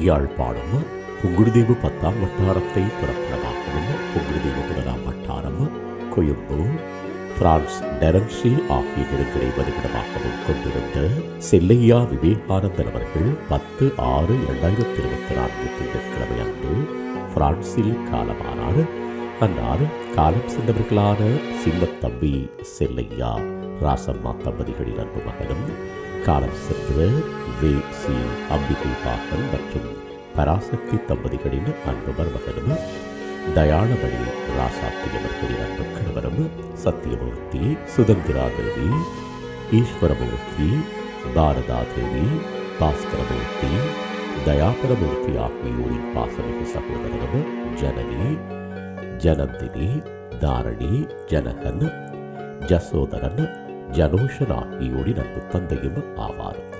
யாழ்ப்பாணம் புங்குடுதீவு பத்தாம் வட்டாரத்தை புறப்படமாகவும் புங்குடுதீவு முதலாம் வட்டாரம் கொழும்பு பிரான்ஸ் டெரன்சி ஆகிய நெருக்கடி வதிவிடமாகவும் கொண்டிருந்த செல்லையா விவேகானந்தன் அவர்கள் பத்து ஆறு இரண்டாயிரத்தி இருபத்தி நான்கு திங்கட்கிழமை அன்று பிரான்சில் காலமானார் அன்னார் காலம் சென்றவர்களான சின்னத்தம்பி செல்லையா ராசம்மா தம்பதிகளின் அன்பு மகனும் காலம் சென்ற வே. சி. அம்பிகை பாகன் மற்றும் பராசக்தி தம்பதிகளின் அன்பு மருமகனும் தயாளமணி ராசாத்தி அவர்களின் அன்பு கணவரும் சத்தியமூர்த்தி சுதந்திரா தேவி ஈஸ்வரமூர்த்தி பாரதா தேவி பாஸ்கரமூர்த்தி தயாபரமூர்த்தி ஆகியோரின் பாசமிகு சகோதரரும் ஜனனி ஜனந்தினி தாரணி ஜனகன் ஜசோதரன் ஜனோஷன் ஆகியோரின் அன்பு தந்தையும் ஆவார்.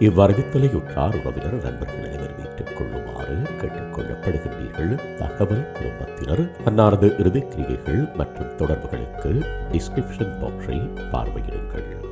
இவ்வரவித்தலையுற்றார் உறவினர் நண்பர்கள் அனைவரும் ஏற்றுக் கொள்ளுமாறு கேட்டுக் தகவல் குடும்பத்தினர் அன்னாரது இறுதிக் கிரியைகள் மற்றும் தொடர்புகளுக்கு டிஸ்கிரிப்ஷன் பாக்ஸை பார்வையிடுங்கள்.